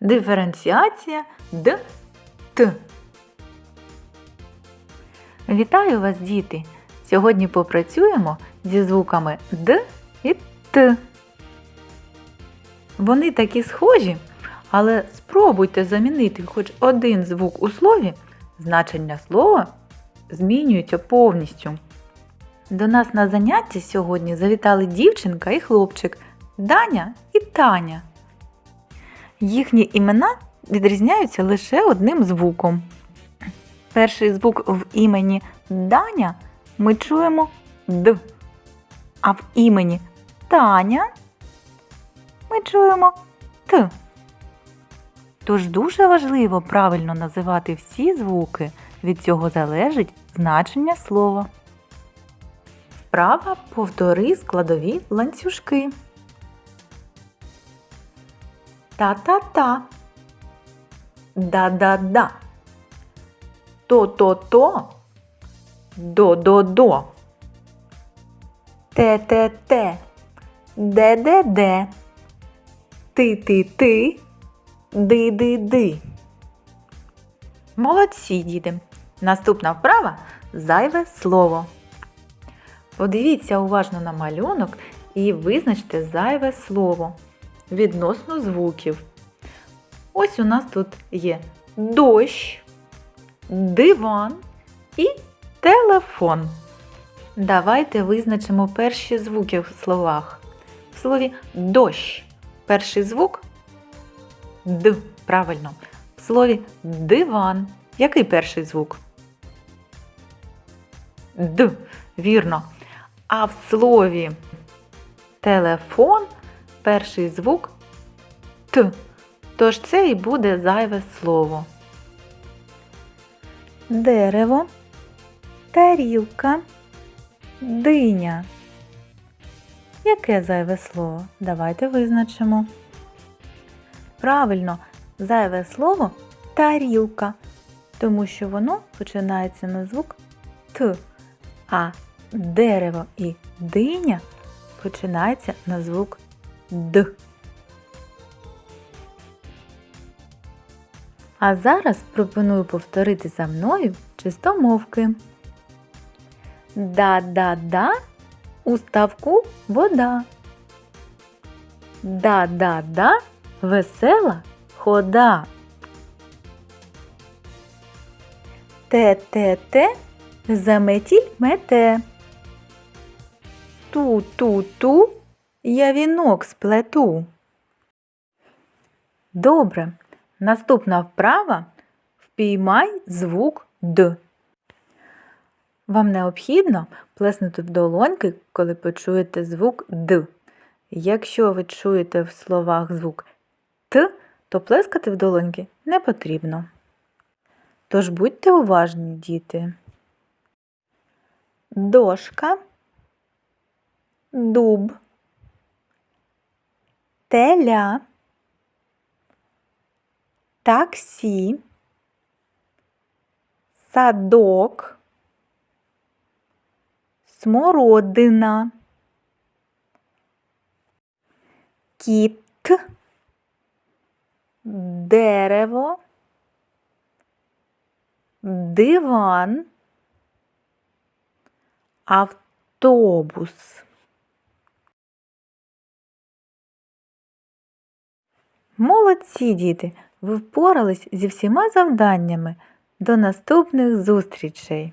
Диференціація Д Т. Вітаю вас, діти! Сьогодні попрацюємо зі звуками Д і Т. Вони такі схожі, але спробуйте замінити хоч один звук у слові, значення слова змінюється повністю. До нас на заняття сьогодні завітали дівчинка і хлопчик Даня і Таня. Їхні імена відрізняються лише одним звуком. Перший звук в імені Даня ми чуємо Д, а в імені Таня ми чуємо Т. Тож дуже важливо правильно називати всі звуки, від цього залежить значення слова. Вправа повтори складові ланцюжки. Та-та-та. Да-да-да. То-то-то. До-до-до. Те-те-те. Де-де-де. Ти-ти-ти. Ди-ди-ди. Молодці, діти. Наступна вправа зайве слово. Подивіться уважно на малюнок і визначте зайве слово відносно звуків. Ось у нас тут є дощ, диван і телефон. Давайте визначимо перші звуки в словах. В слові дощ. Перший звук Д. Правильно. В слові диван. Який перший звук? Д. Вірно. А в слові телефон перший звук Т. Тож це і буде зайве слово. Дерево, тарілка, диня. Яке зайве слово? Давайте визначимо. Правильно, зайве слово тарілка, тому що воно починається на звук Т, а дерево і диня починається на звук Д. А зараз пропоную повторити за мною чистомовки. Да-да-да, у ставку вода. Да-да-да, весела хода. Те-те-те, заметіль мете. Ту-ту-ту, я вінок сплету. Добре. Наступна вправа впіймай звук Д. Вам необхідно плеснути в долоньки, коли почуєте звук Д. Якщо ви чуєте в словах звук Т, то плескати в долоньки не потрібно. Тож будьте уважні, діти. Дошка, дуб, теля, таксі, садок, смородина, кіт, дерево, диван, автобус. Молодці, діти! Ви впорались зі всіма завданнями. До наступних зустрічей!